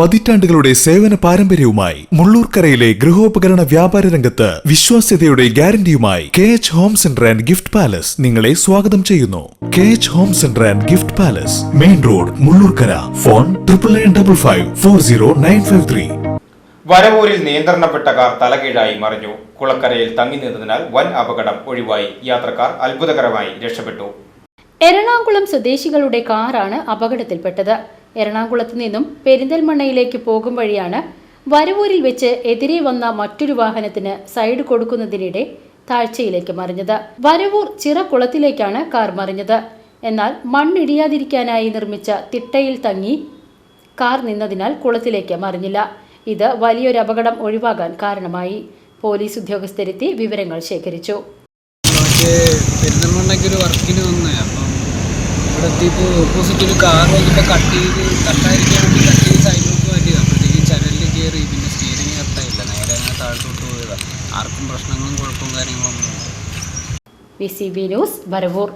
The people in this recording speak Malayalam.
പതിറ്റാണ്ടുകളുടെ സേവന പാരമ്പര്യവുമായി മുള്ളൂർക്കരയിലെ ഗൃഹോപകരണ വ്യാപാര രംഗത്ത് വിശ്വാസ്യതയുടെ ഗ്യാരണ്ടിയുമായി K H home centre and gift palace നിങ്ങളെ സ്വാഗതം ചെയ്യുന്നു. K H home centre and gift palace main road Mullurkara. Phone triple nine double five four zero nine five three വരവൂരിൽ നിയന്ത്രണപ്പെട്ട കാർ തലകീഴായി മറിഞ്ഞു. കുളക്കരയിൽ തങ്ങി നിന്നതിനാൽ വൻ അപകടം ഒഴിവായി. യാത്രക്കാർ അത്ഭുതകരമായി രക്ഷപ്പെട്ടു. എറണാകുളം സ്വദേശികളുടെ കാറാണ് അപകടത്തിൽപ്പെട്ടത്. എറണാകുളത്ത് നിന്നും പെരിന്തൽമണ്ണയിലേക്ക് പോകും വഴിയാണ് വരവൂരിൽ വെച്ച് എതിരെ വന്ന മറ്റൊരു വാഹനത്തിന് സൈഡ് കൊടുക്കുന്നതിനിടെ താഴ്ചയിലേക്ക് മറിഞ്ഞത്. വരവൂർ ചിറക്കുളത്തിലേക്കാണ് കാർ മറിഞ്ഞത്. എന്നാൽ മണ്ണിടിയാതിരിക്കാനായി നിർമ്മിച്ച തിട്ടയിൽ തങ്ങി കാർ നിന്നതിനാൽ കുളത്തിലേക്ക് മറിഞ്ഞില്ല. ഇത് വലിയൊരു അപകടം ഒഴിവാകാൻ കാരണമായി. പോലീസ് ഉദ്യോഗസ്ഥരെത്തി വിവരങ്ങൾ ശേഖരിച്ചു. പെരിന്തൽമണ്ണയ്ക്ക് ഒരു വർക്കിന് വന്നേ എത്തിയപ്പോൾ ഓപ്പോസിറ്റ് ഒരു കാർ വന്നിട്ട് കട്ട് ചെയ്ത് കട്ടായിരിക്കാൻ വേണ്ടി കട്ട് ചെയ്ത് സൈഡിലോട്ട് മാറ്റിയത് അപ്പോഴത്തേക്കും ചരലിൽ കയറി പിന്നെ സ്റ്റിയറിങ് കറക്റ്റായില്ല നേരെ അങ്ങനെ താഴത്തോട്ട് പോയതാണ് ആർക്കും പ്രശ്നങ്ങളും കുഴപ്പവും കാര്യങ്ങളൊന്നും ഇല്ല. V C B news Varavoor.